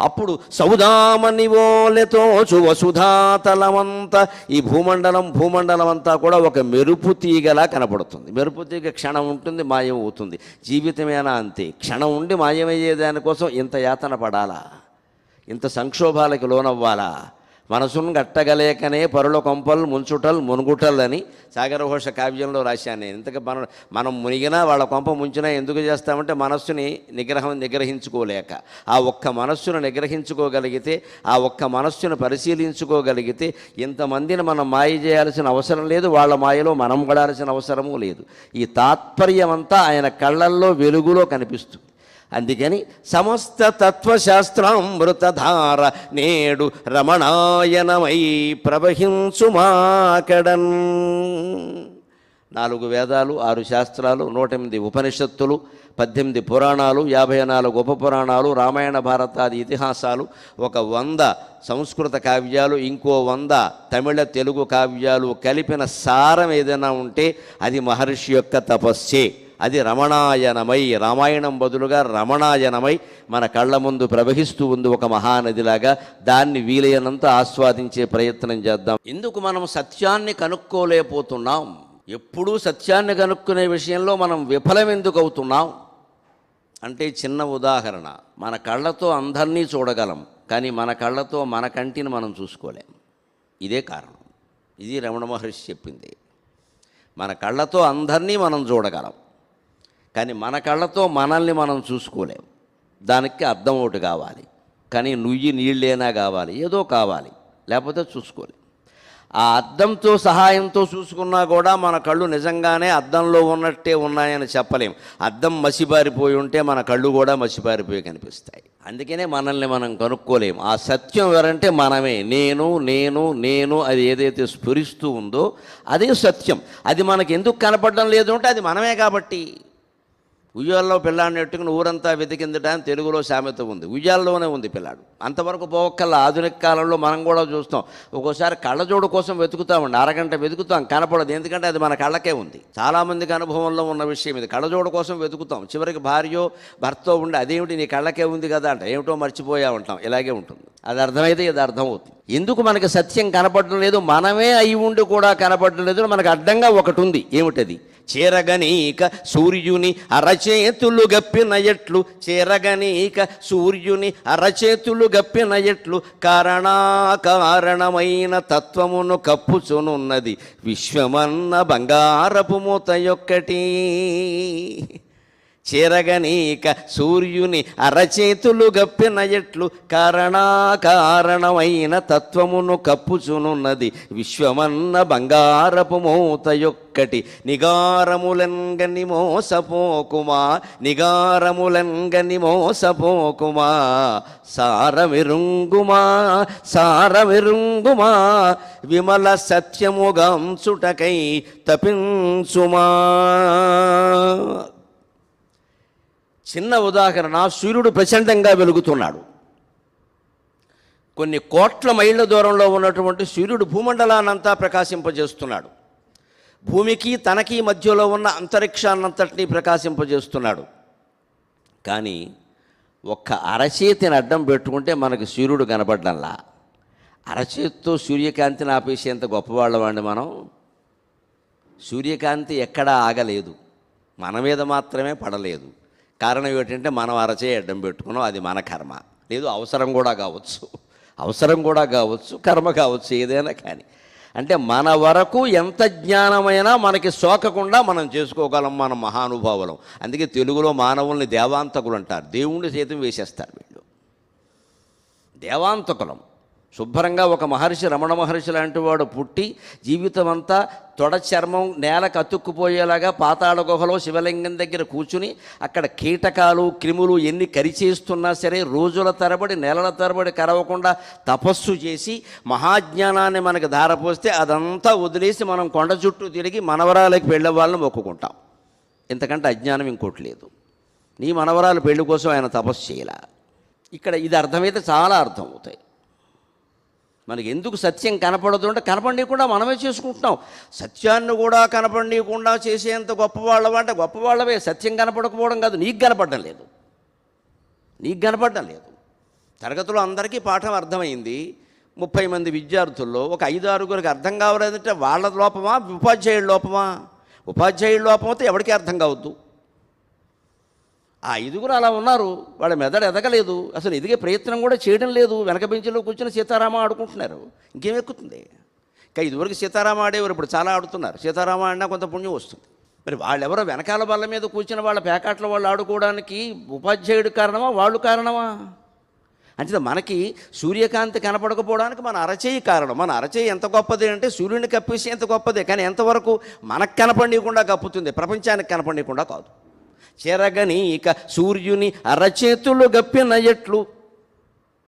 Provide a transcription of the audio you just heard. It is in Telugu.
అప్పుడు సౌదామని ఓలెతో వసుధాతలమంత. ఈ భూమండలం భూమండలం అంతా కూడా ఒక మెరుపు తీగలా కనపడుతుంది మెరుపు తీగ క్షణం ఉంటుంది మాయం అవుతుంది. జీవితమేనా అంతే. క్షణం ఉండి మాయమయ్యే దానికోసం ఇంత యాతన పడాలా? ఇంత సంక్షోభాలకి లోనవ్వాలా? మనసును గట్టగలేకనే పరుల కొంపలు ముంచుటల్ మునుగుటల్ అని సాగరఘోష కావ్యంలో రాశాను నేను. ఇంతకు మనం మనం మునిగినా వాళ్ళ కొంప ముంచినా ఎందుకు చేస్తామంటే మనస్సుని నిగ్రహం నిగ్రహించుకోలేక. ఆ ఒక్క మనస్సును నిగ్రహించుకోగలిగితే ఆ ఒక్క మనస్సును పరిశీలించుకోగలిగితే ఇంతమందిని మనం మాయ చేయాల్సిన అవసరం లేదు వాళ్ళ మాయలో మనం పడాల్సిన అవసరము లేదు. ఈ తాత్పర్యమంతా ఆయన కళ్ళల్లో వెలుగులో కనిపిస్తుంది. అందుకని సమస్త తత్వశాస్త్రామృతధార నేడు రమణాయనమై ప్రవహించుమాకడన్. నాలుగు వేదాలు ఆరు శాస్త్రాలు నూట ఎనిమిది ఉపనిషత్తులు పద్దెనిమిది పురాణాలు యాభై నాలుగు ఉపపురాణాలు రామాయణ భారతాది ఇతిహాసాలు ఒక వంద సంస్కృత కావ్యాలు ఇంకో వంద తమిళ తెలుగు కావ్యాలు కలిపిన సారం ఏదైనా ఉంటే అది మహర్షి యొక్క తపస్సే. అది రమణాయనమై రామాయణం బదులుగా రమణాయనమై మన కళ్ళ ముందు ప్రవహిస్తూ ఉంది ఒక మహానదిలాగా. దాన్ని వీలైనంత ఆస్వాదించే ప్రయత్నం చేద్దాం. ఎందుకు మనం సత్యాన్ని కనుక్కోలేకపోతున్నాం. ఎప్పుడూ సత్యాన్ని కనుక్కునే విషయంలో మనం విఫలం ఎందుకు అవుతున్నాం? అంటే చిన్న ఉదాహరణ మన కళ్ళతో అందరినీ చూడగలం కానీ మన కళ్ళతో మన కంటిని మనం చూసుకోలేం. ఇదే కారణం. ఇది రమణ మహర్షి చెప్పింది. మన కళ్ళతో అందరినీ మనం చూడగలం. కానీ మన కళ్ళతో మనల్ని మనం చూసుకోలేం. దానికి అర్థం ఒకటి కావాలి. కానీ నుయ్యి నీళ్ళైనా కావాలి. ఏదో కావాలి. లేకపోతే చూసుకోలేం. ఆ అద్దంతో సహాయంతో చూసుకున్నా కూడా మన కళ్ళు నిజంగానే అద్దంలో ఉన్నట్టే ఉన్నాయని చెప్పలేం. అద్దం మసిబారిపోయి ఉంటే మన కళ్ళు కూడా మసిబారిపోయి కనిపిస్తాయి. అందుకనే మనల్ని మనం కనుక్కోలేం. ఆ సత్యం ఎవరంటే మనమే. నేను నేను నేను అది ఏదైతే స్ఫురిస్తూ ఉందో అదే సత్యం. అది మనకు ఎందుకు కనపడడం లేదు అంటే అది మనమే కాబట్టి. ఉయ్యాల్లో పిల్లాడిని ఎట్టుకుని ఊరంతా వెతికిందట అని తెలుగులో సామెత ఉంది. ఉయ్యాల్లోనే ఉంది పిల్లాడు. అంతవరకు పోవక్కల్లా ఆధునిక కాలంలో మనం కూడా చూస్తాం. ఒక్కోసారి కళ్ళజోడు కోసం వెతుకుతామండి అరగంట వెతుకుతాం కనపడదు. ఎందుకంటే అది మన కళ్ళకే ఉంది. చాలామందికి అనుభవంలో ఉన్న విషయం ఇది. కళ్ళజోడు కోసం వెతుకుతాం. చివరికి భార్యో భర్తో ఉండి అదేమిటి నీ కళ్ళకే ఉంది కదా అంట. ఏమిటో మర్చిపోయా ఉంటాం ఇలాగే ఉంటుంది. అది అర్థమైతే ఇది అర్థమవుతుంది. ఎందుకు మనకి సత్యం కనపడడం లేదు? మనమే అయి ఉండి కూడా కనపడడం లేదు మనకు అడ్డంగా ఒకటి ఉంది. ఏమిటది? చేరగనీక సూర్యుని అరచేతులు గప్పిన ఎట్లు. చేరగనీక సూర్యుని అరచేతులు గప్పిన ఎట్లు. కారణాకారణమైన తత్వమును కప్పుచునున్నది. విశ్వమన్న బంగారపు మూత యొక్కటి. చేరగనీక సూర్యుని అరచేతులు గప్పిన ఎట్లు కారణాకారణమైన తత్వమును కప్పుచునున్నది విశ్వమన్న బంగారపు మూత యొక్కటి. నిగారములంగని మోసపోకుమా? నిగారములంగని మోసపోకుమా? సారవిరుంగుమా సారవిరుంగుమా విమల సత్యముగాంచుటకై తపించుమా? చిన్న ఉదాహరణ సూర్యుడు ప్రచండంగా వెలుగుతున్నాడు. కొన్ని కోట్ల మైళ్ళ దూరంలో ఉన్నటువంటి సూర్యుడు భూమండలానంతా ప్రకాశింపజేస్తున్నాడు. భూమికి తనకి మధ్యలో ఉన్న అంతరిక్షాన్నంతటినీ ప్రకాశింపజేస్తున్నాడు. కానీ ఒక్క అరచేతిని అడ్డం పెట్టుకుంటే మనకి సూర్యుడు కనపడ్డంలా. అరచేతితో సూర్యకాంతిని ఆపేసేంత గొప్పవాళ్ళమండి మనం? సూర్యకాంతి ఎక్కడా ఆగలేదు. మన మీద మాత్రమే పడలేదు. కారణం ఏమిటంటే మనం అరచే అడ్డం పెట్టుకున్నాం అది మన కర్మ. లేదు అవసరం కూడా కావచ్చు. అవసరం కూడా కావచ్చు కర్మ కావచ్చు ఏదైనా కానీ. అంటే మన వరకు ఎంత జ్ఞానమైనా మనకి సోకకుండా మనం చేసుకోగలం మన మహానుభావులం. అందుకే తెలుగులో మానవుల్ని దేవాంతకులు అంటారు. దేవుణ్ణి సైతం వేసేస్తారు వీళ్ళు. దేవాంతకులం. శుభ్రంగా ఒక మహర్షి రమణ మహర్షి లాంటి వాడు పుట్టి జీవితం అంతా తొడ చర్మం నేలకు అతుక్కుపోయేలాగా పాతాళ గుహలో శివలింగం దగ్గర కూర్చుని అక్కడ కీటకాలు క్రిములు ఎన్ని కరిచేస్తున్నా సరే రోజుల తరబడి నెలల తరబడి కరవకుండా తపస్సు చేసి మహాజ్ఞానాన్ని మనకు ధారపోస్తే అదంతా వదిలేసి మనం కొండ చుట్టూ తిరిగి మనవరాలకి వెళ్ళే వాళ్ళని మొక్కుకుంటాం. ఇంతకంటే అజ్ఞానం ఇంకోటి లేదు. నీ మనవరాలు పెళ్ళి కోసం ఆయన తపస్సు చేయలే? ఇక్కడ ఇది అర్థమైతే చాలా అర్థం అవుతాయి మనకి ఎందుకు సత్యం కనపడదు అంటే కనపడనీయకుండా మనమే చేసుకుంటున్నాం. సత్యాన్ని కూడా కనపడనీయకుండా చేసేంత గొప్పవాళ్ళం అంటే గొప్పవాళ్ళవే సత్యం కనపడకపోవడం కాదు నీకు కనపడడం లేదు. నీకు కనపడడం లేదు. తరగతిలో అందరికీ పాఠం అర్థమైంది. ముప్పై మంది విద్యార్థుల్లో ఒక ఐదు ఆరుగురికి అర్థం కావాలంటే వాళ్ళ లోపమా ఉపాధ్యాయుల లోపమా? ఉపాధ్యాయుల లోపం అయితే అర్థం కావద్దు. ఆ ఐదుగురు అలా ఉన్నారు. వాళ్ళ మెదడు ఎదగలేదు. అసలు ఎదిగే ప్రయత్నం కూడా చేయడం లేదు. వెనక బెంచ్లో కూర్చొని సీతారామ ఆడుకుంటున్నారు. ఇంకేం ఎక్కుతుంది? ఇంకా ఇదివరకు సీతారామ ఆడేవారు ఇప్పుడు చాలా ఆడుతున్నారు. సీతారామ ఆడినా కొంత పుణ్యం వస్తుంది. మరి వాళ్ళెవరో వెనకాల బల్ల మీద కూర్చుని వాళ్ళ పేకాట్ల వాళ్ళు ఆడుకోవడానికి ఉపాధ్యాయుడు కారణమా? వాళ్ళు కారణమా? అంటే మనకి సూర్యకాంతి కనపడకపోవడానికి మన అరచేయి కారణం. మన అరచేయి ఎంత గొప్పది అంటే సూర్యుని కప్పేసి ఎంత గొప్పదే. కానీ ఎంతవరకు మనకు కనపడకుండా కప్పుతుంది? ప్రపంచానికి కనపడకుండా కాదు. చెరగని ఇక సూర్యుని అరచేతులు గప్పిన ఎట్లు?